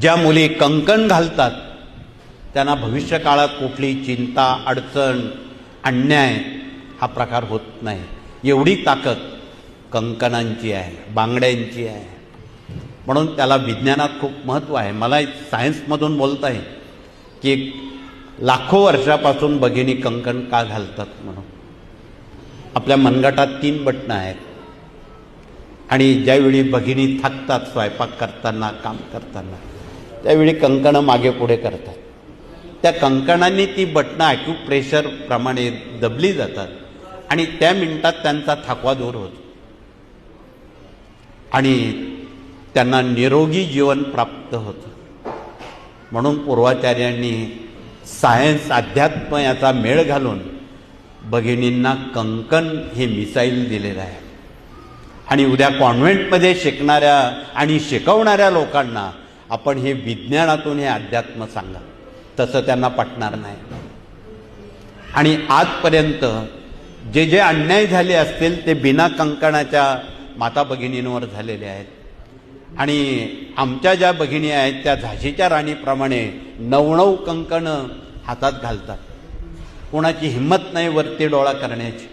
ज्या मुली कंकण घालतात त्यांना भविष्यकाळात कुठली चिंता अडचण अन्याय हा प्रकार होत नाही. एवढी ताकद कंकणांची आहे बांगड्यांची आहे. म्हणून त्याला विज्ञानात खूप महत्त्व आहे. मला सायन्समधून बोलत आहे की लाखो वर्षापासून भगिनी कंकण का घालतात म्हणून. आपल्या मनगटात तीन बटणं आहेत. आणि ज्यावेळी भगिनी थकतात स्वयंपाक करताना काम करताना त्यावेळी कंकणं मागे पुढे करतात. त्या कंकणांनी ती बटणं ॲक्युप्रेशर प्रमाणे दबली जातात आणि त्या मिनिटात त्यांचा थकवा दूर होतो. आणि त्यांना निरोगी जीवन प्राप्त होतं. म्हणून पूर्वाचार्यांनी सायन्स अध्यात्म याचा मेळ घालून भगिनींना कंकण हे मिसाईल दिलेलं आहे. आणि उद्या कॉन्व्हेंटमध्ये शिकणाऱ्या आणि शिकवणाऱ्या लोकांना आपण हे विज्ञानातून हे अध्यात्म सांगा. तसं त्यांना पटणार नाही. आणि आजपर्यंत जे जे अन्याय झाले असतील ते बिना कंकणाच्या माता भगिनींवर झालेले आहेत. आणि आमच्या ज्या भगिनी आहेत त्या झाशीच्या राणीप्रमाणे नवनव कंकणं हातात घालतात. कोणाची हिंमत नाही वरती डोळा करण्याची.